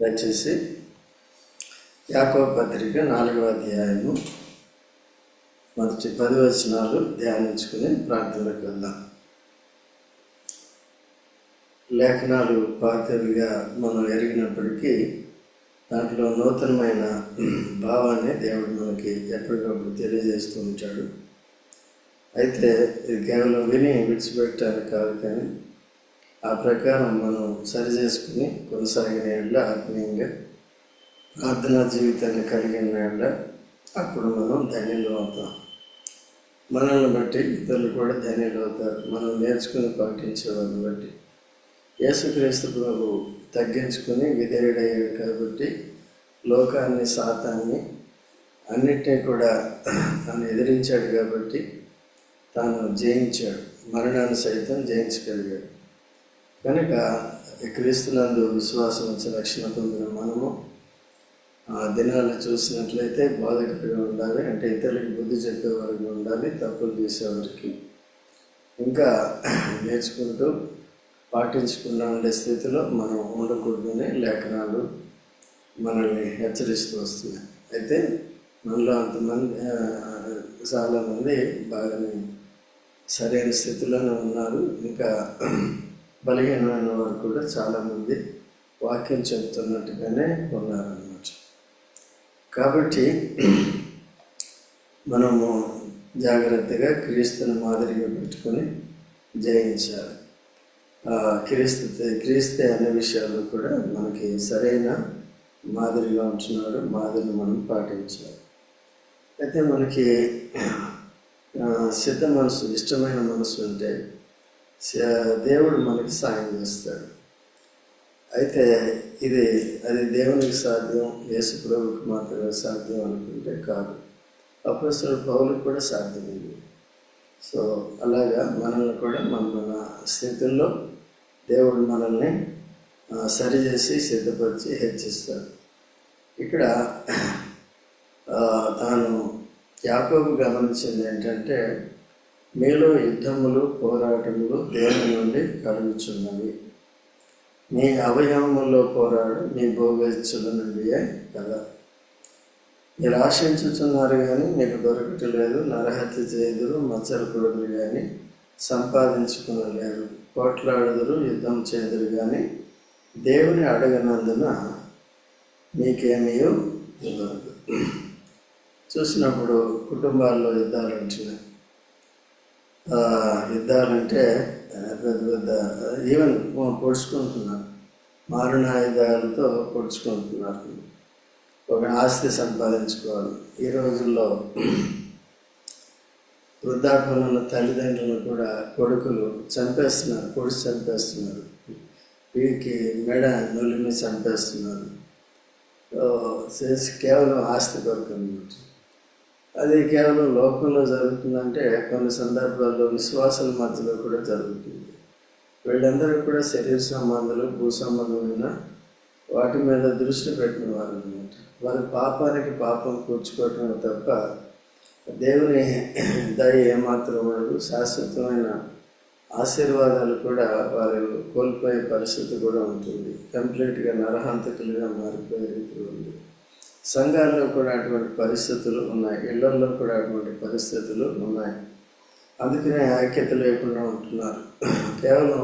దయచేసి యాకో పత్రిక నాలుగవ అధ్యాయము మొదటి పది వచనాలు ధ్యానించుకుని ప్రార్థనలకు వెళ్దాం. లేఖనాలు పాతవిగా మనం ఎరిగినప్పటికీ దాంట్లో నూతనమైన భావాన్ని దేవుడు మనకి ఎప్పటికప్పుడు తెలియజేస్తూ ఉంటాడు అయితే ఇది కేవలం విని విడిచిపెట్టాలి కాదు కానీ ఆ ప్రకారం మనం సరి చేసుకుని కొనసాగిన ఏళ్ళ ఆత్మీయంగా ప్రార్థనా జీవితాన్ని కలిగిన ఏళ్ళ అప్పుడు మనం ధన్యులు అవుతాం. మనల్ని బట్టి ఇతరులు కూడా ధన్యులు అవుతారు. మనం నేర్చుకుని పాటించే వాళ్ళని బట్టి. యేసుక్రీస్తు ప్రభు తగ్గించుకుని విధేయుడయ్యాడు కాబట్టి లోకాన్ని శాతాన్ని అన్నిటినీ కూడా తాను ఎదిరించాడు కాబట్టి తాను జయించాడు. మరణాన్ని సైతం జయించగలిగాడు. కనుక క్రీస్తునందు విశ్వాసం వచ్చే రక్షణ పొందిన మనము ఆ దినాలు చూసినట్లయితే బోధకుడిగా ఉండాలి అంటే ఇతరులకు బుద్ధి చెప్పేవారికి ఉండాలి తప్పులు చేసేవారికి. ఇంకా నేర్చుకుంటూ పాటించకుండా ఉండే స్థితిలో మనం ఉండకూడదని లేఖనాలు మనల్ని హెచ్చరిస్తూ వస్తున్నాయి. అయితే మనలో అంతమంది చాలామంది బాగానే సరైన స్థితిలోనే ఉన్నారు. ఇంకా బలహీనమైన వారు కూడా చాలామంది వాక్యం చెబుతున్నట్టుగానే ఉన్నారన్నమాట. కాబట్టి మనము జాగ్రత్తగా క్రీస్తుని మాదిరిగా పెట్టుకొని జయించాలి. ఆ, క్రీస్తు క్రీస్తే అనే విషయాల్లో కూడా మనకి సరైన మాదిరిగా ఉంటున్నాడు మాదిరిని మనం పాటించాలి. అయితే మనకి సిద్ధ మనసు ఇష్టమైన మనసు ఉంటే దేవుడు మనకి సాయం చేస్తాడు. అయితే ఇది అది దేవునికి సాధ్యం యేసు ప్రభుకి మాత్రమే సాధ్యం అనుకుంటే కాదు. అప్పుడు పౌలకు కూడా సాధ్యమైంది. సో అలాగా మనల్ని కూడా మన మన స్థితుల్లో దేవుడు మనల్ని సరిచేసి సిద్ధపరిచి హెచ్చిస్తాడు. ఇక్కడ తాను యాకోబు గమనించింది ఏంటంటే మీలో యుద్ధములు పోరాటములు దేవుని నుండి కలుగుచున్నవి. మీ అవయవముల్లో పోరాడు మీ భోగేచ్ఛల నుండియే కదా. మీరు ఆశించుతున్నారు కానీ మీకు దొరకట్లేదు నరహత్య చేదురు మచ్చలు కొడుదురు కానీ సంపాదించుకునలేరు పోట్లాడుదురు యుద్ధం చేదురు కానీ దేవుని అడగనందున మీకేమీ దొరకదు. చూసినప్పుడు కుటుంబాల్లో యుద్ధాలు ఉంటున్నాయి. యుద్ధాలంటే పెద్ద పెద్ద ఈవెన్ పొడుచుకుంటున్నారు. మారణాయుధాలతో పొడుచుకుంటున్నారు. ఒక ఆస్తి సంపాదించుకోవాలి. ఈ రోజుల్లో వృద్ధాప్యంలో ఉన్న తల్లిదండ్రులను కూడా కొడుకులు చంపేస్తున్నారు పొడిచి చంపేస్తున్నారు. వీరికి మెడ నులిమి చంపేస్తున్నారు. కేవలం ఆస్తి కొరకు అన్నమాట అది కేవలం లోకంలో జరుగుతుందంటే కొన్ని సందర్భాల్లో విశ్వాసాల మధ్యలో కూడా జరుగుతుంది. వీళ్ళందరూ కూడా శరీర సంబంధాలు భూ సంబంధమైన వాటి మీద దృష్టి పెట్టిన వారు అనమాట వారి పాపానికి పాపం కూర్చుకోవటమే తప్ప దేవుని దయ ఏమాత్రం ఉండదు. శాశ్వతమైన ఆశీర్వాదాలు కూడా వారు కోల్పోయే పరిస్థితి కూడా ఉంటుంది. కంప్లీట్గా నరహంతకులుగా మారిపోయే రీతిలో ఉంది సంఘాల్లో కూడా అటువంటి పరిస్థితులు ఉన్నాయి. ఇళ్ళలో కూడా అటువంటి పరిస్థితులు ఉన్నాయి. అందుకనే ఐక్యత లేకుండా ఉంటున్నారు. కేవలం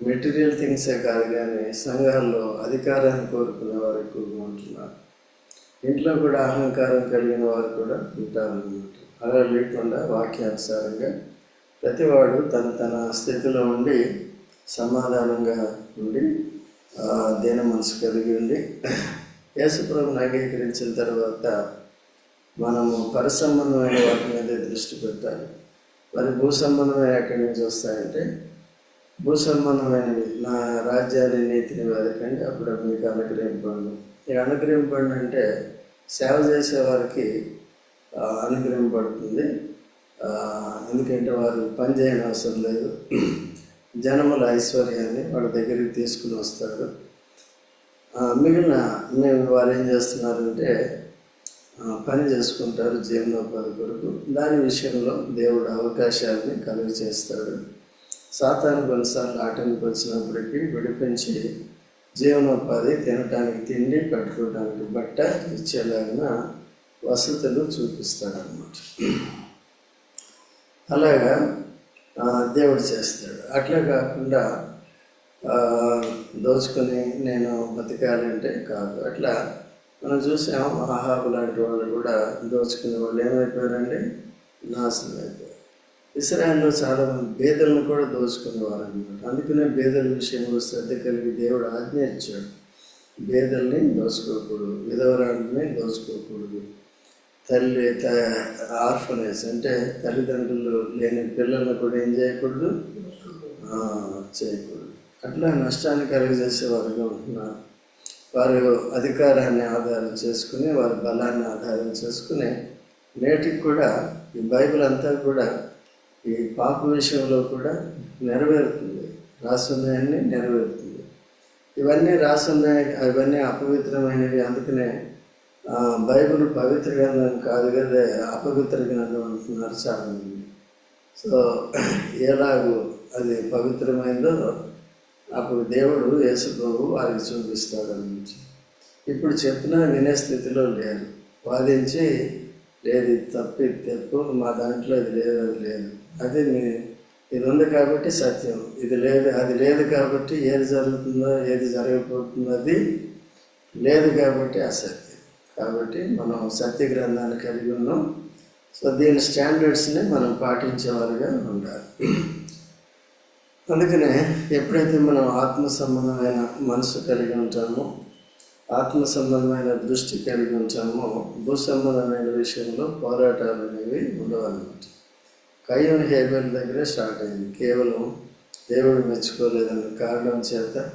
మెటీరియల్ థింగ్సే కాదు కానీ సంఘాల్లో అధికారాన్ని కోరుకునే వారు ఎక్కువగా ఉంటున్నారు. ఇంట్లో కూడా అహంకారం కలిగిన వారు కూడా ఉంటారన్నమాట. అలా లేకుండా వాక్యానుసారంగా ప్రతివాడు తన తన స్థితిలో ఉండి సమాధానంగా ఉండి దీన మనసు కలిగి ఉండి యేసుప్రభుని అంగీకరించిన తర్వాత మనము పరిసంబంధమైన వాటి మీద దృష్టి పెట్టాలి. మరి భూ సంబంధమైన ఎక్కడి నుంచి వస్తాయంటే భూ సంబంధమైనవి నా రాజ్యాన్ని నీతిని వెతకండి అప్పుడు మీకు అనుగ్రహింపండి ఈ అనుగ్రహింపండి అంటే సేవ చేసే వారికి అనుగ్రహింపడుతుంది ఎందుకంటే వారు పని చేయని అవసరం లేదు. జనముల ఐశ్వర్యాన్ని వాళ్ళ దగ్గరికి తీసుకుని వస్తారు. మిగిలిన మేము వారు ఏం చేస్తున్నారంటే పని చేసుకుంటారు జీవనోపాధి కొరకు. దాని విషయంలో దేవుడు అవకాశాలని కలుగ చేస్తాడు సాతాను కొన్నిసార్లు ఆటంకి విడిపించి జీవనోపాధి తినటానికి తిండి కట్టుకోవడానికి బట్ట ఇచ్చేలాగిన వసతులు చూపిస్తాడనమాట అలాగా దేవుడు చేస్తాడు. అట్లా కాకుండా దోచుకొని నేను బతకాలంటే కాదు. అట్లా మనం చూసాం ఆహాబు లాంటి వాళ్ళు కూడా దోచుకునే వాళ్ళు ఏమైపోయారండి నాశనం అయిపోయారు. ఇస్రాయల్లో చాలా మంది బేదలను కూడా దోచుకునేవారు అనమాట అందుకనే బేదల విషయంలో శ్రద్ధ కలిగి దేవుడు ఆజ్ఞ ఇచ్చాడు. బేదల్ని దోచుకోకూడదు విధవరాన్ని దోచుకోకూడదు. తల్లి త ఆర్ఫనేజ్ అంటే తల్లిదండ్రులు లేని పిల్లలను కూడా ఏం చేయకూడదు? చేయకూడదు. అట్లా నష్టాన్ని కలుగజేసే వారుగా ఉంటున్నారు. వారు అధికారాన్ని ఆధారం చేసుకుని వారి బలాన్ని ఆధారం చేసుకుని నేటికి కూడా ఈ బైబిల్ అంతా కూడా ఈ పాప విషయంలో కూడా నెరవేరుతుంది. రాసున్నాయన్ని నెరవేరుతుంది. ఇవన్నీ రాసున్నాయి అవన్నీ అపవిత్రమైనవి. అందుకనే బైబిల్ పవిత్ర గ్రంథం కాదు కదా అపవిత్ర గ్రంథం అంటున్నారు చాలా సో ఎలాగూ అది పవిత్రమైందో అప్పుడు దేవుడు యేసుప్రభు వారికి చూపిస్తాడు అని ఇప్పుడు చెప్పినా వినే స్థితిలో లేరు. వాదించి లేదు ఇది తప్పు ఇది తప్పు మా దాంట్లో ఇది లేదు అది లేదు. అది మీ ఇది ఉంది కాబట్టి సత్యం. ఇది లేదు అది లేదు కాబట్టి ఏది జరుగుతుందో ఏది జరగబోతుందో అది లేదు కాబట్టి అసత్యం. కాబట్టి మనం సత్య గ్రంథాన్ని కలిగి ఉన్నాం. సో దీని స్టాండర్డ్స్ని మనం పాటించేవారుగా ఉండాలి. అందుకనే ఎప్పుడైతే మనం ఆత్మ సంబంధమైన మనసు కలిగి ఉంటామో ఆత్మ సంబంధమైన దృష్టి కలిగి ఉంటామో భూ సంబంధమైన విషయంలో పోరాటాలు అనేవి ఉండవన్నమాట. కయ్యం హేబెల్ దగ్గరే స్టార్ట్ అయింది. కేవలం దేవుడు మెచ్చుకోలేదన్న కారణం చేత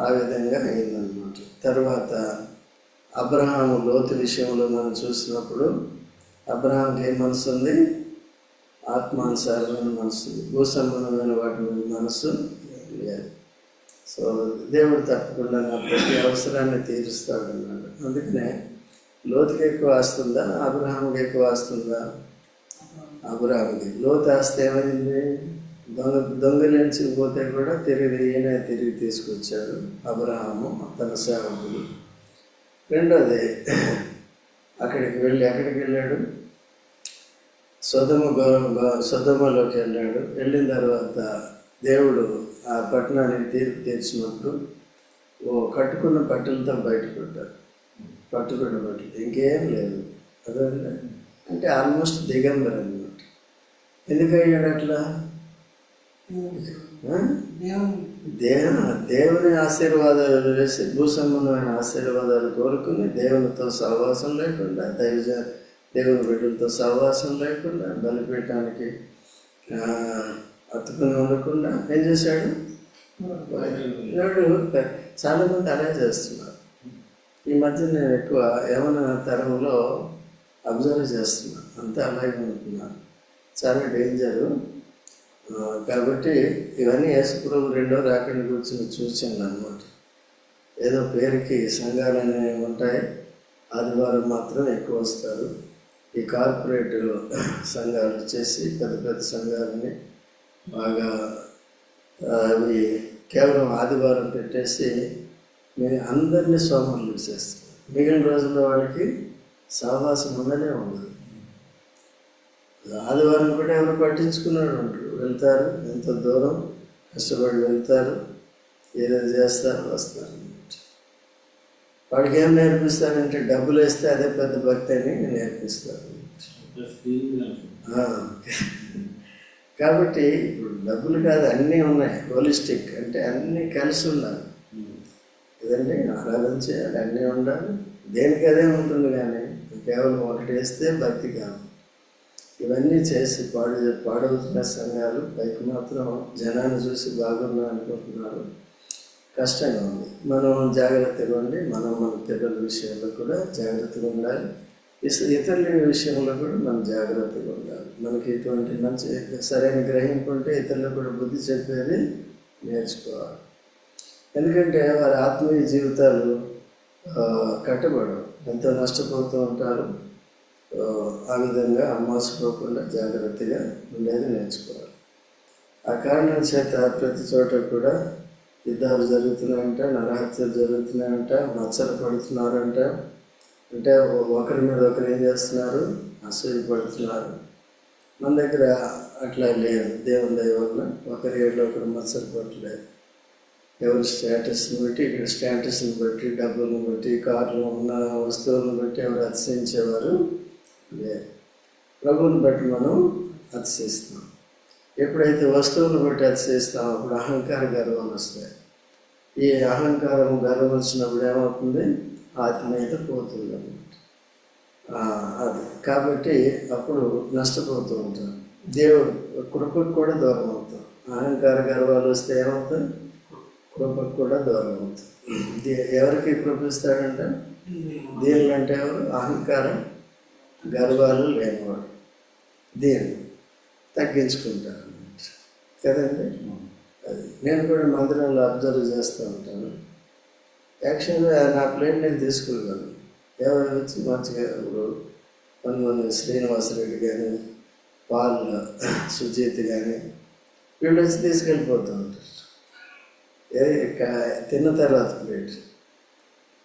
ఆ విధంగా అయిందనమాట తర్వాత అబ్రహాము లోతు విషయంలో మనం చూసినప్పుడు అబ్రహాంకి ఏ మనసు ఉంది? ఆత్మానుసారమైన మనసు భూసంబంధమైన వాటి మీద మనసు లేదు సో దేవుడు తప్పకుండా నా ప్రతి అవసరాన్ని తీరుస్తాడు అన్నాడు అందుకనే లోతుకి ఎక్కువ ఆస్తుందా అబ్రహాంకి ఎక్కువ ఆస్తుందా? అబ్రహాంకి లోతు ఆస్తే ఏమైంది? దొంగ దొంగలించి పోతే కూడా తిరిగి ఈయన తిరిగి తీసుకొచ్చాడు అబ్రహాము తన సేవకుడు. రెండోది అక్కడికి వెళ్ళి ఎక్కడికి వెళ్ళాడు? సొదమ సొదమలోకి వెళ్ళాడు. వెళ్ళిన తర్వాత దేవుడు ఆ పట్టణానికి తీర్పు తీర్చినప్పుడు ఓ కట్టుకున్న బట్టలతో బయటపడ్డాడు పట్టుకున్న బట్టలు. ఇంకేం లేదు. అదే అంటే ఆల్మోస్ట్ దిగంబర్ అనమాట ఎందుకు అయ్యాడు అట్లా? దేవ దేవుని ఆశీర్వాదాలు వేసి భూ సంబంధమైన ఆశీర్వాదాలు కోరుకుని దేవునితో సహవాసం లేకుండా దైవజ దేవుని బిడ్డలతో సహవాసం లేకుండా బలిపీఠానికి అతుకుని ఉండకుండా ఏం చేశాడు? వాడు చాలా మంది అలా చేస్తున్నారు. ఈ మధ్య నేను ఎక్కువ యవన తరంలో అబ్జర్వ్ చేస్తున్నా. అంతా అలాగే ఉంటున్నాను చాలా డేంజరు. కాబట్టి ఇవన్నీ యేసుప్రభు రెండో రాకుండా కూర్చొని చూసాను అనమాట ఏదో పేరుకి సంఘాలు అనేవి ఉంటాయి. ఆదివారం మాత్రం ఎక్కువ వస్తారు. ఈ కార్పొరేట్ సంఘాలు వచ్చేసి పెద్ద పెద్ద సంఘాలని బాగా అవి కేవలం ఆదివారం పెట్టేసి మేము అందరినీ సోమరులు చేస్తాం మిగిలిన రోజుల్లో వాళ్ళకి సహవాసం ఉండనే ఉండదు. ఆదివారం కూడా ఎవరు పట్టించుకున్నాడు ఉంటారు వెళ్తారు ఎంత దూరం కష్టపడి వెళ్తారు ఏదో చేస్తారు వస్తారు. వాడికి ఏం నేర్పిస్తారంటే డబ్బులు వేస్తే అదే పెద్ద భక్తి అని నేర్పిస్తారు ఆ. కాబట్టి ఇప్పుడు డబ్బులు కాదు అన్నీ ఉన్నాయి. హోలిస్టిక్ అంటే అన్నీ కలిసి ఉండాలి. కదండి ఆరాధన చేయాలి అన్నీ ఉండాలి. దేనికి అదే ఉంటుంది కానీ కేవలం ఒకటి వేస్తే భక్తి కాదు. ఇవన్నీ చేసి పాడు పాడవుతున్న సంఘాలు పైకి మాత్రం జనాన్ని చూసి బాగున్నా అనుకుంటున్నారు. కష్టంగా ఉంది. మనం జాగ్రత్తగా ఉండి మనం మన పిల్లల విషయంలో కూడా జాగ్రత్తగా ఉండాలి. ఇతరుల విషయంలో కూడా మనం జాగ్రత్తగా ఉండాలి. మనకి ఎటువంటి మంచి సరైన గ్రహింపు ఉంటే ఇతరులకు కూడా బుద్ధి చెప్పేది నేర్చుకోవాలి. ఎందుకంటే వారి ఆత్మీయ జీవితాలు కట్టబడవు. ఎంతో నష్టపోతూ ఉంటారు. ఆ, ఆ విధంగా మోసపోకుండా జాగ్రత్తగా ఉండేది నేర్చుకోవాలి. ఆ కారణం చేత ప్రతి చోట కూడా యుద్ధాలు జరుగుతున్నాయంట నరహత్యలు జరుగుతున్నాయంట మచ్చలు పడుతున్నారంట. అంటే ఒకరి మీద ఒకరు ఏం చేస్తున్నారు? అసూయ పడుతున్నారు మన దగ్గర అట్లా లేదు. దేవుని దయ వల్ల ఒకరి ఏళ్ళు ఒకరు మచ్చలు పట్టలేదు. ఎవరి స్టేటస్ని బట్టి ఇక్కడ స్టేటస్ని బట్టి డబ్బులను బట్టి కార్లు ఉన్న వస్తువులను బట్టి ఎవరు అతిశయించేవారు? లేదు. ప్రభువుని బట్టి మనం అతిశయిస్తున్నాం. ఎప్పుడైతే వస్తువులను బట్టి అతిశయిస్తామో అప్పుడు అహంకార గర్వాలు వస్తాయి. ఈ అహంకారం గర్వం వచ్చినప్పుడు ఏమవుతుంది? ఆత్మీయత పోతుంది అనమాట అది. కాబట్టి అప్పుడు నష్టపోతూ ఉంటాం. దేవుడు కృపకు కూడా దూరం అవుతాం. అహంకార గర్వాలు వస్తే ఏమవుతాయి? కృపకు కూడా దూరం అవుతాం. దే- ఎవరికి కృపిస్తాడంటే? దేవుడు అంటే ఎవరు? అహంకారం గర్వాలు లేనివాడు. దేవుడు తగ్గించుకుంటారు కదండి? అది నేను కూడా మందిరంలో అబ్జర్వ్ చేస్తూ ఉంటాను. యాక్చువల్గా నా ప్లేట్ నేను తీసుకున్నాను. ఎవరు వచ్చి మంచిగా ఇప్పుడు కొంతమంది శ్రీనివాసరెడ్డి కానీ పాల్ సుజీత్ కానీ వీళ్ళు వచ్చి తీసుకెళ్ళిపోతూ ఉంటారు. ఏ తిన్న తర్వాత ప్లేట్.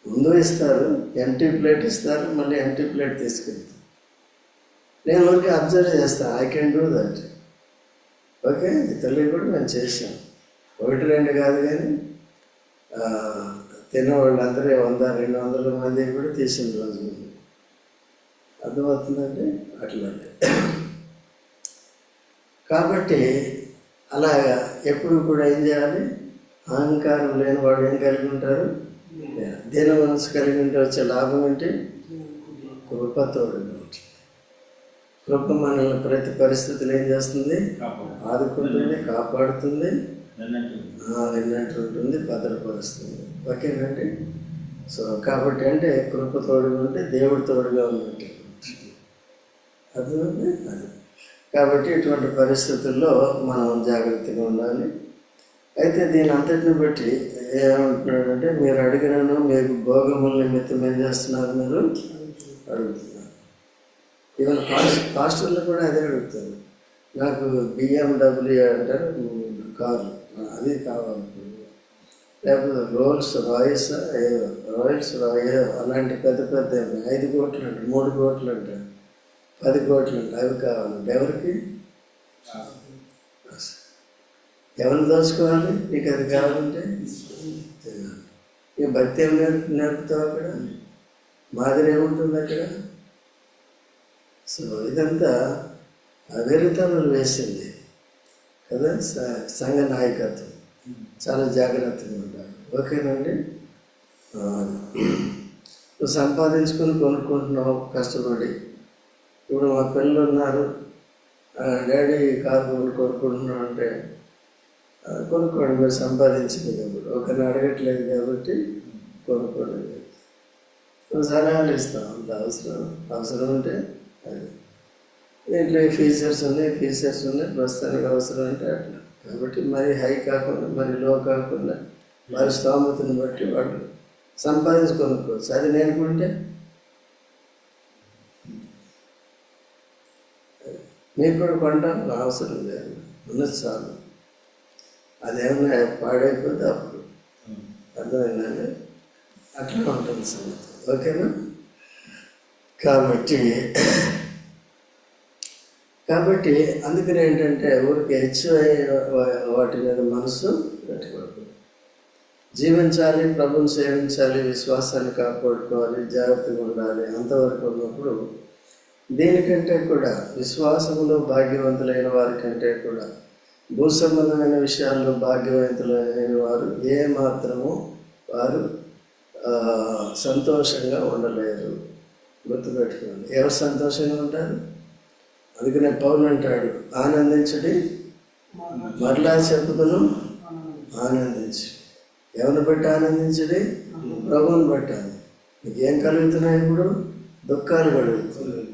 ముందు ఇస్తారు ఎంటీ ప్లేట్ ఇస్తారు మళ్ళీ ఎంటీ ప్లేట్ తీసుకెళ్తారు. నేను ఊరికి అబ్జర్వ్ చేస్తాను I can do that okay ఇతరులు కూడా మేము చేసాం ఒకటి రెండు కాదు కానీ ఆ, తిన్న వాళ్ళందరూ వంద రెండు వందల మంది కూడా తీసిన రోజు ఉంది. అర్థమవుతుందండి? అట్లానే కాబట్టి అలాగా ఎప్పుడు కూడా ఏం చేయాలి? అహంకారం లేని వాడు ఏం కలిగి ఉంటారు? దీన మనసు కలిగి ఉంటే వచ్చే లాభం ఏంటి? కృపతోడుగా కృప మనల్ని ప్రతి పరిస్థితులు ఏం చేస్తుంది? ఆదుకుంటుంది కాపాడుతుంది. ఆ, విన్నట్టు ఉంటుంది భద్రపరుస్తుంది. ఓకేనండి? సో కాబట్టి అంటే కృప తోడుగా ఉంటే దేవుడు తోడుగా ఉన్నట్టు. అర్థమైంది అది. కాబట్టి ఇటువంటి పరిస్థితుల్లో మనం జాగ్రత్తగా ఉండాలి. అయితే దీని అంతటిని బట్టి ఏమంటున్నాడంటే మీరు అడిగినాను మీకు భోగముల నిమిత్తం ఏం చేస్తున్నారు మీరు? అడుగుతున్నారు. ఈవెన్ పాస్ పాస్టర్లు కూడా అదే అడుగుతారు. నాకు బిఎండబ్ల్యూ అంటారు కార్లు అది కావాలి లేకపోతే రోల్స్ రాయల్స్ ఏదో రాయల్స్ రాయో అలాంటి పెద్ద పెద్ద ఐదు కోట్లు అంట మూడు కోట్లు అంట. పది కోట్లు అంట అవి కావాలి ఎవరికి? ఎవరిని దోచుకోవాలి? నీకు అది కావాలంటే? ఈ భక్తి ఏం నేర్పు నేర్పుతావు అక్కడ? మాదిరి ఏముంటుంది అక్కడ? సో ఇదంతా వెరితనులు వేసింది. కదా? సంఘ నాయకత్వం. చాలా జాగ్రత్తగా ఉండాలి. ఓకేనండి? నువ్వు సంపాదించుకొని కొనుక్కుంటున్నావు కష్టపడి. ఇప్పుడు మా పిల్లలు ఉన్నారు ఆ, డాడీ కారు కొను కొనుక్కుంటున్నావు అంటే కొనుక్కోండి మీరు సంపాదించింది కాబట్టి ఒకరిని అడగట్లేదు కాబట్టి కొనుక్కోండి సలహాలు ఇస్తాం. అంత అవసరం అవసరం ఉంటే దీంట్లో ఈ ఫీచర్స్ ఉన్నాయి ఫీచర్స్ ఉన్నాయి ప్రస్తుతానికి అవసరం అంటే అట్లా. కాబట్టి మరి హై కాకుండా మరి లో కాకుండా వారి స్తోమతని బట్టి వాళ్ళు సంపాదించి కొనుక్కోవచ్చు అది నేర్చుకుంటే మీకు కూడా కొంటాను అవసరం లేదు. ఉన్నది చాలు. అదేమన్నా పాడైపోతే అప్పుడు అర్థమైందండి? అట్లా ఉంటుంది సంగతి. ఓకేనా? కాబట్టి కాబట్టి అందుకని ఏంటంటే ఊరికి హెచ్ఐ వాటి మీద మనసు పెట్టుకోకూడదు. జీవించాలి ప్రభుని సేవించాలి విశ్వాసాన్ని కాపాడుకోవాలి జాగ్రత్తగా ఉండాలి అంతవరకు ఉన్నప్పుడు దీనికంటే కూడా విశ్వాసంలో భాగ్యవంతులైన వారి కంటే కూడా భూ సంబంధమైన విషయాల్లో భాగ్యవంతులైన వారు ఏ మాత్రము వారు సంతోషంగా ఉండలేరు. గుర్తుపెట్టుకోండి. ఎవరు సంతోషంగా ఉంటారు? అందుకనే పౌరులు అంటాడు ఆనందించడి మరలా చెప్పుదును ఆనందించు ఎవరిని బట్టి ఆనందించడి? ప్రభువుని బట్టి నీకు ఏం కలుగుతున్నాయి ఇప్పుడు? దుఃఖాలు కలుగుతున్నాయి.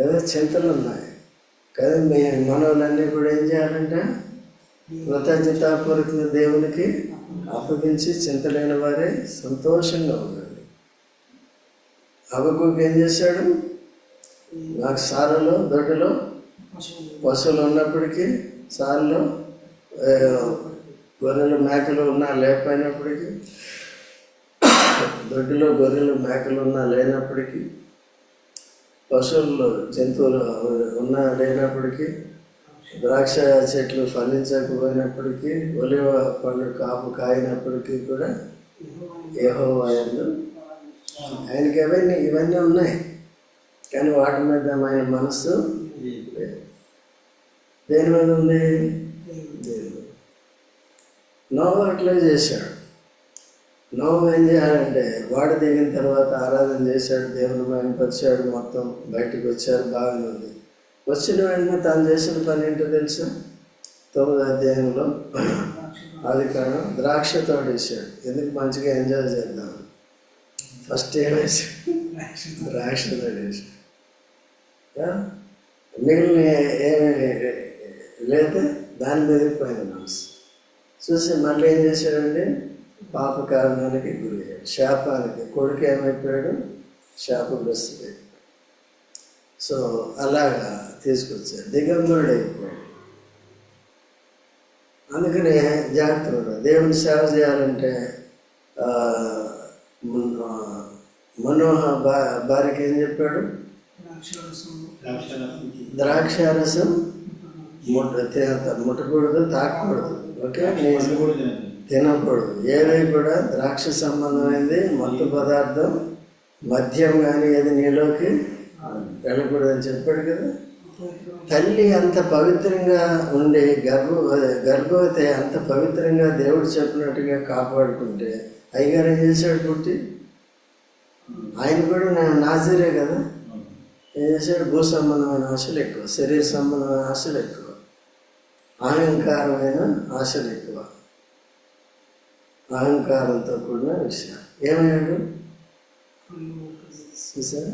కదా చింతలు ఉన్నాయి. కదా మీ మనవులన్నీ కూడా ఏం చేయాలంటే? కృతజ్ఞతాపూర్వకంగా దేవునికి అప్పగించి చింతలేని వారే సంతోషంగా ఉన్నారు. అవ్వకు ఏం చేశాడు? నాకు సారలో దొడ్డిలో పశువులు ఉన్నప్పటికీ సార్లో గొర్రెలు మేకలు ఉన్నా లేకపోయినప్పటికీ దొడ్డిలో గొర్రెలు మేకలు ఉన్నా లేనప్పటికీ పశువులు జంతువులు ఉన్నా లేనప్పటికీ ద్రాక్ష చెట్లు ఫలించకపోయినప్పటికీ ఒలివ పండ్లు కాపు కాయినప్పటికీ కూడా ఏహో ఆయనకి అవన్నీ ఇవన్నీ ఉన్నాయి. కానీ వాటి మీద ఆయన మనస్సు దేని మీద ఉంది? దేని అట్లా చేశాడు. నోవు ఏం చేయాలంటే వాడు దిగిన తర్వాత ఆరాధన చేశాడు దేవుని మహిమపరిచాడు మొత్తం బయటకు వచ్చాడు బాగానే ఉంది. వచ్చిన వెంటనే తాను చేసిన పని ఏంటో తెలుసా? తొమ్మిది అధ్యాయంలో అది కారణం ద్రాక్ష తోడేసాడు ఎందుకు మంచిగా ఎంజాయ్ చేద్దాం? ఫస్ట్ ఏం వేసాడు ద్రాక్ష వేసి మిగిలిన ఏమి లేదా దాని మీద పోయింది మనసు. చూసి మళ్ళీ ఏం చేశాడండి? పాప కారణానికి గురి అయ్యాడు. శాపానికి కొడుకు ఏమైపోయాడు? శాపగ్రస్తుడు సో అలాగా తీసుకొచ్చాడు దిగంబరుడు అయిపోయాడు. అందుకనే జాగ్రత్త దేవుని సేవ చేయాలంటే మనోహ భార్యకి ఏం చెప్పాడు? ద్రాక్షారసం. ముట్ట ముట్టకూడదు తాకూడదు ఓకే? తినకూడదు. ఏది కూడా ద్రాక్ష సంబంధమైనది మత్తు పదార్థం మద్యం కానీ ఏది నీలోకి వెళ్ళకూడదు అని చెప్పాడు కదా. తల్లి అంత పవిత్రంగా ఉండి గర్భ గర్భవతి అంత పవిత్రంగా దేవుడు చెప్పినట్టుగా కాపాడుకుంటే అయ్యగారు ఏం చేశాడు పుట్టి ఆయన కూడా నాజీరే కదా. ఏం చేశాడు? భూ సంబంధమైన ఆశలు ఎక్కువ శరీర సంబంధమైన ఆశలు ఎక్కువ అహంకారమైన ఆశలు ఎక్కువ. అహంకారంతో కూడిన విషయం ఏమయ్యాడు? చూసారా?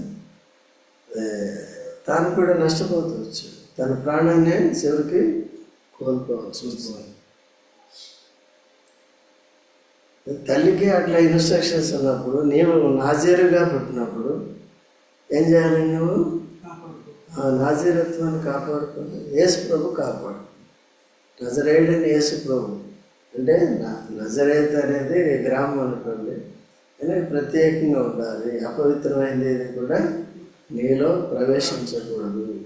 తాను కూడా నష్టపోవచ్చు తన ప్రాణాన్ని చివరికి కోల్పోవచ్చు తల్లికి అట్లా ఇన్స్ట్రక్షన్స్ ఉన్నప్పుడు నీవు నాజీరుగా పుట్టినప్పుడు ఏం చేయాలి నువ్వు? ఆ నాజీరత్వాన్ని కాపాడుకోవాలి యేసు ప్రభు కాపాడు. నజరేయుడని యేసు ప్రభు. అంటే నజరేత్ అనేది గ్రామం అనుకోండి. అనేది ప్రత్యేకంగా ఉండాలి. అపవిత్రమైనది కూడా నీలో ప్రవేశించకూడదు.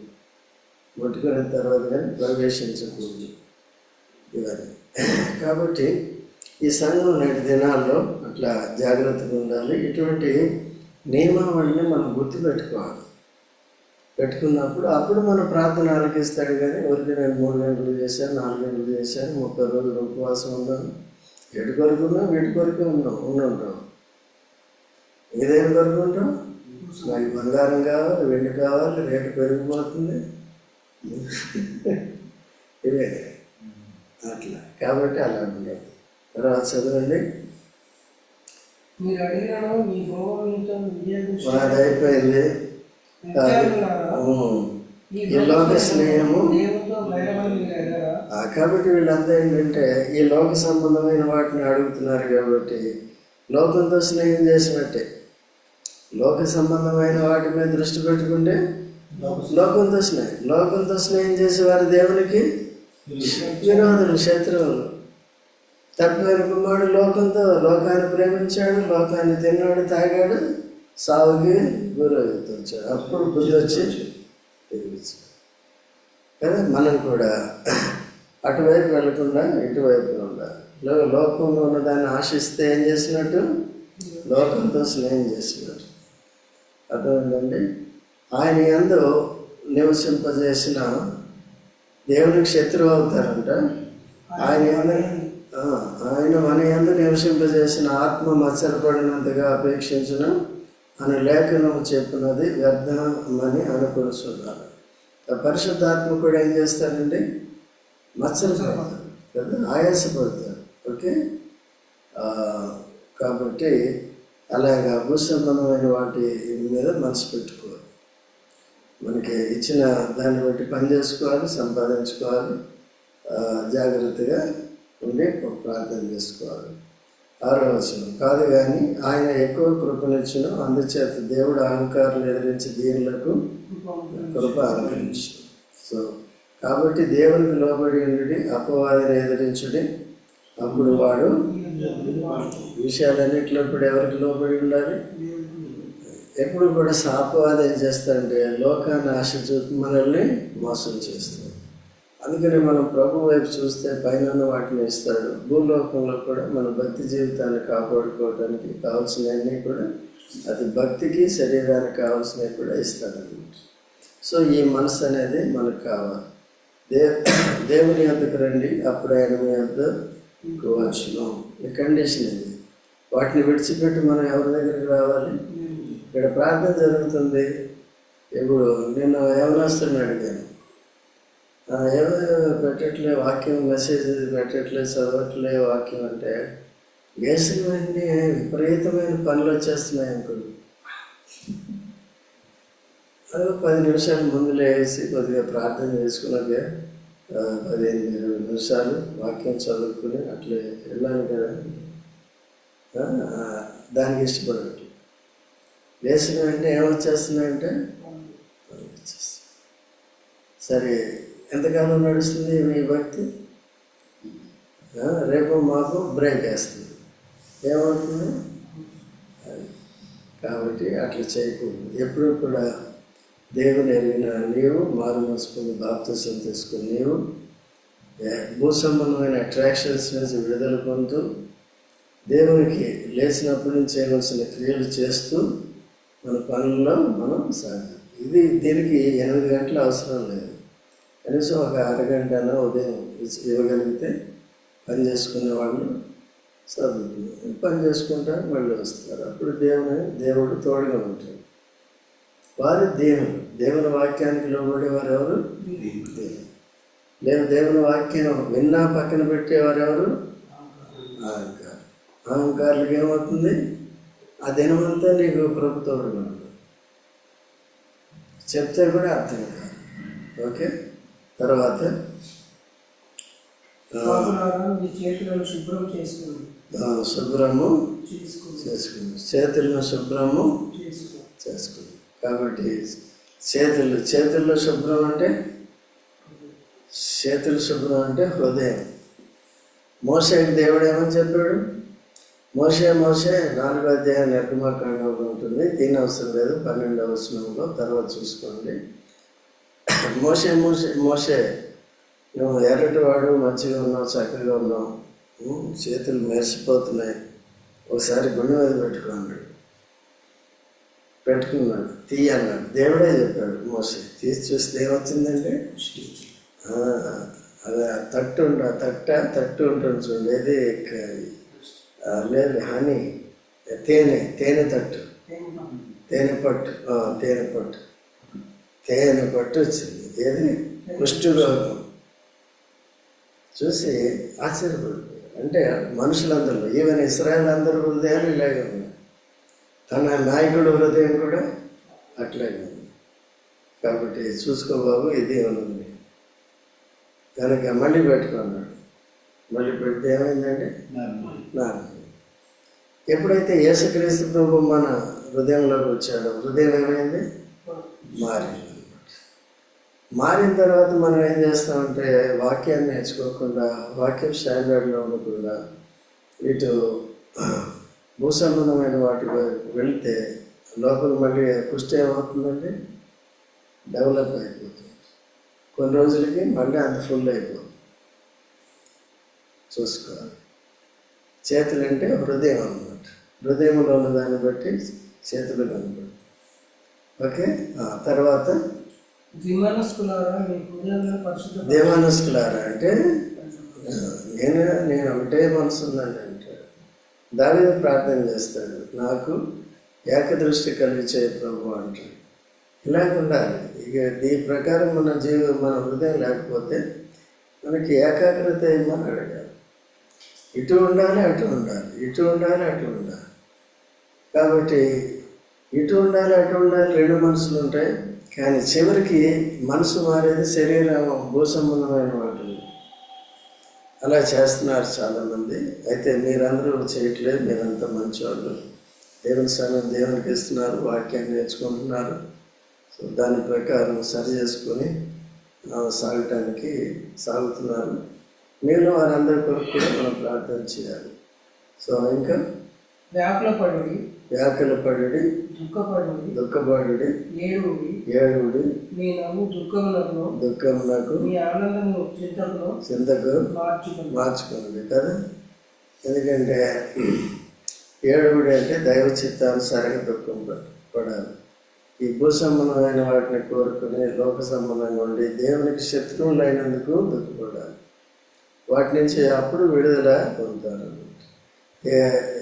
ముట్టుకున్న తర్వాత కానీ ప్రవేశించకూడదు. ఇవన్నీ. కాబట్టి ఈ సంఘం నేటి దినాల్లో అట్లా జాగ్రత్తగా ఉండాలి. ఇటువంటి నియమావళిని మనం గుర్తుపెట్టుకోవాలి. పెట్టుకున్నప్పుడు అప్పుడు మన ప్రార్థన ఆలకిస్తాడు కానీ ఎవరికి నేను మూడు గంటలు చేశాను నాలుగు గంటలు చేశాను ముప్పై రోజులు ఉపవాసం ఉన్నాను. ఎటు కొరకు ఉన్నాం వీటి కొరకు ఉన్నాం ఉండి ఉంటాం ఇదేం కొరకు ఉంటాం? నాకు బంగారం కావాలి వెండి కావాలి రేటు పెరిగిపోతుంది. ఇవే. అట్లా. కాబట్టి అలా ఉండదు తర్వాత చదవండి. మీరు అడిగినను మీ వాడు అయిపోయింది. ఈ లోక స్నేహము కాబట్టి వీళ్ళంతా ఏంటంటే ఈ లోక సంబంధమైన వాటిని అడుగుతున్నారు కాబట్టి లోకంతో స్నేహం చేసినట్టే. లోక సంబంధమైన వాటి మీద దృష్టి పెట్టుకుంటే లోకంతో స్నేహం లోకంతో స్నేహం చేసే వారి దేవునికి విరోధులు శత్రువులు. తప్పిన కుమారుడు లోకంతో లోకాన్ని ప్రేమించాడు లోకాన్ని తిన్నాడు తాగాడు సావుకి గురవుతాడు అప్పుడు బుద్ధి వచ్చి తిరిగి కదా? మనం కూడా అటువైపు వెళ్ళకుండా ఇటువైపు ఉండాలి. లోకంలో ఉన్న దాన్ని ఆశిస్తే ఏం చేసినట్టు? లోకంతో స్నేహం చేసినట్టు. అర్థమైందండి? ఆయన ఎందు నివసింపజేసిన దేవునికి శత్రువు అవుతారంట. ఆయన యందు- ఆయన మన ఎందు నివసింపజేసిన ఆత్మ మత్సరపడినంతగా అపేక్షించిన అని లేఖనం చెప్పినది వ్యర్థమని అనుకుంటున్నారు పరిశుద్ధాత్మ కూడా ఏం చేస్తారండి మత్సరపడతారు కదా? ఆయాసపడతారు ఓకే? కాబట్టి అలాగా భూసంబంధమైన వాటి మీద మనసు పెట్టుకోవాలి. మనకి ఇచ్చిన దాన్ని బట్టి పని చేసుకోవాలి సంపాదించుకోవాలి. జాగ్రత్తగా ఉండి ప్రార్థన చేసుకోవాలి. ఆరో వచనం కాదు కానీ ఆయన ఎక్కువ కృపనిచ్చిన అందుచేత దేవుడు అహంకారం ఎదిరించి దీనులకు కృప అనుగ్రహించు సో కాబట్టి దేవునికి లోబడి ఉండి అపవాదిని ఎదిరించుడి. అప్పుడు వాడు విషయాలన్నింటిలో కూడా ఎవరికి లోబడి ఉండాలి? ఎప్పుడు కూడా సాపవాదం ఏం చేస్తాడంటే లోకాన్ని ఆశ చూపి మనల్ని మోసం చేస్తాడు. అందుకని మనం ప్రభు వైపు చూస్తే పైన వాటిని ఇస్తాడు. భూలోకంలో కూడా మన భక్తి జీవితాన్ని కాపాడుకోవడానికి కావాల్సినవన్నీ కూడా అది భక్తికి శరీరానికి కావాల్సినవి కూడా ఇస్తాడు అన్నమాట సో ఈ మనసు అనేది మనకు కావాలి. దే దేవుని యొద్దకు రండి. అప్పుడు ఆయన మీ వద్దకు వచ్చును. ఈ కండిషన్ ఇది. వాటిని విడిచిపెట్టి మనం ఎవరి దగ్గరికి రావాలి? ఇక్కడ ప్రార్థన జరుగుతుంది. ఇప్పుడు నేను యవనస్తుని అడిగాను. "ఆ, ఏమో పెట్టట్లే వాక్యం మెసేజ్ పెట్టట్లే చదవట్లే వాక్యం అంటే వేసిన వెంటనే విపరీతమైన పనులు వచ్చేస్తున్నాయి అనుకోండి అది పది నిమిషాలు ముందు లేసి కొద్దిగా ప్రార్థన చేసుకున్నాక పదిహేను ఇరవై నిమిషాలు వాక్యం చదువుకుని అట్లే వెళ్ళాలి కదా. దానికి ఇష్టపడట్టు వేసిన వెంటనే ఏమొచ్చేస్తున్నాయంటే సరే ఎంతకాలం నడుస్తుంది మీ భక్తి? రేపు మాకు బ్రేక్ వేస్తుంది. ఏమవుతుంది? కాబట్టి అట్లా చేయకూడదు. ఎప్పుడు కూడా దేవుని ఎరిగిన నీవు మారు మనసుకుని బాప్తీసం తీసుకుని నీవు భూ సంబంధమైన అట్రాక్షన్స్ నుంచి విడుదల పొందుతూ దేవునికి లేచినప్పటి నుంచి చేయవలసిన క్రియలు చేస్తూ మన పనుల్లో మనం సాగాలి. ఇది దీనికి ఎనిమిది గంటల అవసరం లేదు. కనీసం ఒక అరగంట ఉదయం ఇవ్వగలిగితే పని చేసుకునే వాళ్ళు చదువుతున్నారు పని చేసుకుంటారు మళ్ళీ వస్తారు. అప్పుడు దేవుని దేవుడు తోడుగా ఉంటాడు. వారు దేవుడు దేవుని వాక్యానికి లోబడే వారు ఎవరు దేవుడు లేదు దేవుని వాక్యం విన్నా పక్కన పెట్టేవారు ఎవరు అహంకారం. అహంకారులకు ఏమవుతుంది? ఆ దినమంతా నీకు ప్రభుత్వం చెప్తే కూడా అర్థం కాదు. ఓకే? తర్వాత శుభ్రము చేసుకుంది చేతులను శుభ్రము చేసుకుంది కాబట్టి చేతులు చేతుల్లో శుభ్రం అంటే? చేతులు శుభ్రం అంటే హృదయం. మోసేకి దేవుడు ఏమని చెప్పాడు? మోసే మోసే నాలుగో అధ్యాయం నిర్గమాకాండంలో ఉంటుంది. దీని అవసరం లేదు పన్నెండు అవసరంలో తర్వాత చూసుకోండి. మోసే మోసే మోసే నువ్వు ఎర్రటివాడు మంచిగా ఉన్నావు చక్కగా ఉన్నావు. చేతులు మెరిసిపోతున్నాయి. ఒకసారి గుండె మీద పెట్టుకో అన్నాడు. పెట్టుకున్నాడు. తీయ అన్నాడు. దేవుడే చెప్పాడు మోసే తీసి చూస్తే ఏమొచ్చిందంటే? ఆ, అదే ఆ తట్టు ఉండ తట్ట తట్టు ఉంటుంది చూడండి ఏది? లేదు హనీ. తేనె తేనె తట్టు. తేనె పట్టు తేనె పట్టు తేనె పట్టు వచ్చింది ఏది కుష్టు రోగం చూసి ఆశ్చర్యపడిపోయాడు. అంటే మనుషులందరూ ఈవెన్ ఇస్రాయల్ అందరూ హృదయాలు ఇలాగే ఉన్నాయి తన నాయకుడు హృదయం కూడా అట్లాగే ఉంది. కాబట్టి చూసుకో బాబు ఇది ఉన్నది కనుక మళ్ళీ పెట్టుకున్నాడు. మళ్ళీ పెడితే ఏమైందంటే నాలుగు ఎప్పుడైతే యేసుక్రీస్తు ప్రభు మన హృదయంలోకి వచ్చాడో హృదయం ఏమైంది? మారింది. మారిన తర్వాత మనం ఏం చేస్తామంటే వాక్యాన్ని నేర్చుకోకుండా వాక్యం స్టాండర్డ్లో ఉండకుండా ఇటు భూసంబంధమైన వాటి వెళితే లోపల మళ్ళీ పుష్టి ఏమవుతుందండి? డెవలప్ అయిపోతుంది. కొన్ని రోజులకి మళ్ళీ అంత ఫుల్ అయిపోతుంది. చూసుకోవాలి. చేతులు అంటే హృదయం అన్నమాట. హృదయంలో ఉన్న దాన్ని బట్టి చేతులు కనబడుతుంది ఓకే? తర్వాత దేవానస్కులారా అంటే నేను నేను ఒకటే మనసు ఉన్నాను అంటాడు దాని ప్రార్థన చేస్తాడు నాకు ఏకదృష్టి కలిగి చేయ ప్రభు అంటాడు. ఇలాగ ఉండాలి. ఇక దీని ప్రకారం మన జీవ మన హృదయం లేకపోతే మనకి ఏకాగ్రత ఏమని అడగాలి. ఇటు ఉండాలి అటు ఉండాలి. ఇటు ఉండాలి అటు ఉండాలి. కాబట్టి ఇటు ఉండాలి అటు ఉండాలి రెండు మనసులు ఉంటాయి. కానీ చివరికి మనసు మారేది శరీరం భూ సంబంధమైన వాటిని అలా చేస్తున్నారు చాలామంది. అయితే మీరందరూ చేయట్లేదు మీరంతా మంచివాళ్ళు దేవుని సమయం దేవునికి ఇస్తున్నారు వాక్యాన్ని నేర్చుకుంటున్నారు. సో దాని ప్రకారం సరి చేసుకొని సాగటానికి సాగుతున్నారు. మీరు వారందరి కొరకు కూడా మనం ప్రార్థన చేయాలి. సో ఇంకా? వ్యాకుల పడుడి వ్యాకుల పడుడి దుఃఖపడుడి దుఃఖపడుడి ఏడుడి ఏడుడి మీ నవ్వు దుఃఖములను దుఃఖమునకు మీ ఆనందము చింతకును చింతకు మార్చుకుని. మార్చుకోండి కదా? ఎందుకంటే ఏడుగుడి అంటే దైవ చిత్తానుసారంగా దుఃఖం పడ- పడాలి ఈ భూ సంబంధమైన వాటిని కోరుకుని లోక సంబంధంగా ఉండి దేవునికి శత్రువులు అయినందుకు దుఃఖపడాలి. వాటి నుంచి అప్పుడు విడుదల పొందుతారు.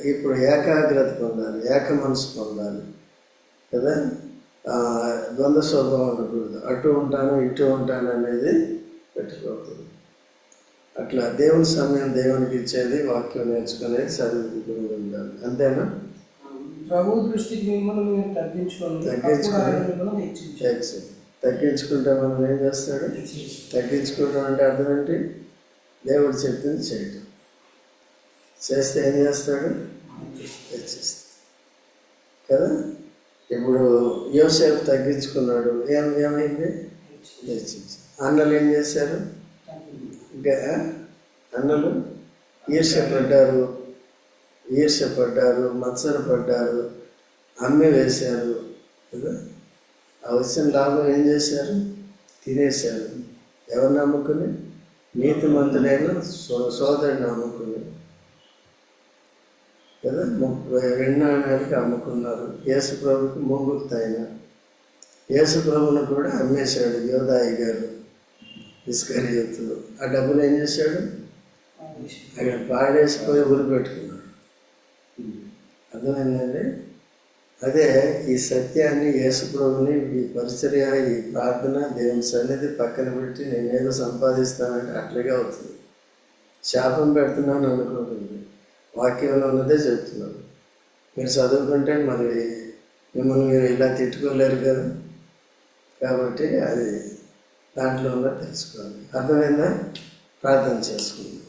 ఇప్పుడు ఏకాగ్రత పొందాలి ఏక మనసు పొందాలి కదా? ద్వంద్వ స్వభావం ఉండకూడదు అటు ఉంటాను ఇటు ఉంటాను అనేది పెట్టుకోకూడదు. అట్లా దేవుని సమయం దేవునికి ఇచ్చేది వాక్యం నేర్చుకునేది చదువుకునేది ఉండాలి. అంతేనా? ప్రభు దృష్టికి మిమ్మల్ని తగ్గించుకోండి తగ్గించుకుంటే మనం ఏం చేస్తాడు? తగ్గించుకోవడం అంటే అర్థం ఏంటి? దేవుడు చెప్పింది చేయటం. చేస్తే ఏం చేస్తాడు? హెచ్చిస్తాడు కదా? ఇప్పుడు యోసేపు తగ్గించుకున్నాడు. ఏం ఏమైంది? హెచ్చించి అన్నలు ఏం చేశారు? ఇంకా అన్నలు? ఈర్ష్యపడ్డారు ఈర్ష్యపడ్డారు మత్సరపడ్డారు అమ్మి వేశారు. కదా? ఆ వచ్చిన లాభం ఏం చేశారు? తినేశారు. ఎవరు నమ్ముకుని? నీతిమంతుడైన సో సోదరుని నమ్ముకుని. కదా? ముప్పై అమ్ముకున్నారు. యేసుప్రభుకి ప్రభుకి మొంగుతాయిన. కూడా అమ్మేశాడు యోధాయి గారు ఇస్కరియోతు ఆ డబ్బులు ఏం చేశాడు? అక్కడ పాడేసిపోయి ఊరు పెట్టుకున్నాడు. అర్థమైందండి? అదే ఈ సత్యాన్ని యేసుప్రభుని ఈ పరిచర్య ఈ ప్రార్థన దేవుని సన్నిధి పక్కన పెట్టి నేనేదో సంపాదిస్తానంటే అట్లాగే అవుతుంది. శాపం పెడుతున్నాను అనుకుంటుంది వాక్యంలో ఉన్నదే చెప్తున్నాను. మీరు చదువుకుంటే మరి మిమ్మల్ని మీరు ఇలా తిట్టుకోలేరు కదా? కాబట్టి అది దాంట్లో ఉన్నది తెలుసుకోవాలి. అర్థమైందా? ప్రార్థన చేసుకుందాం.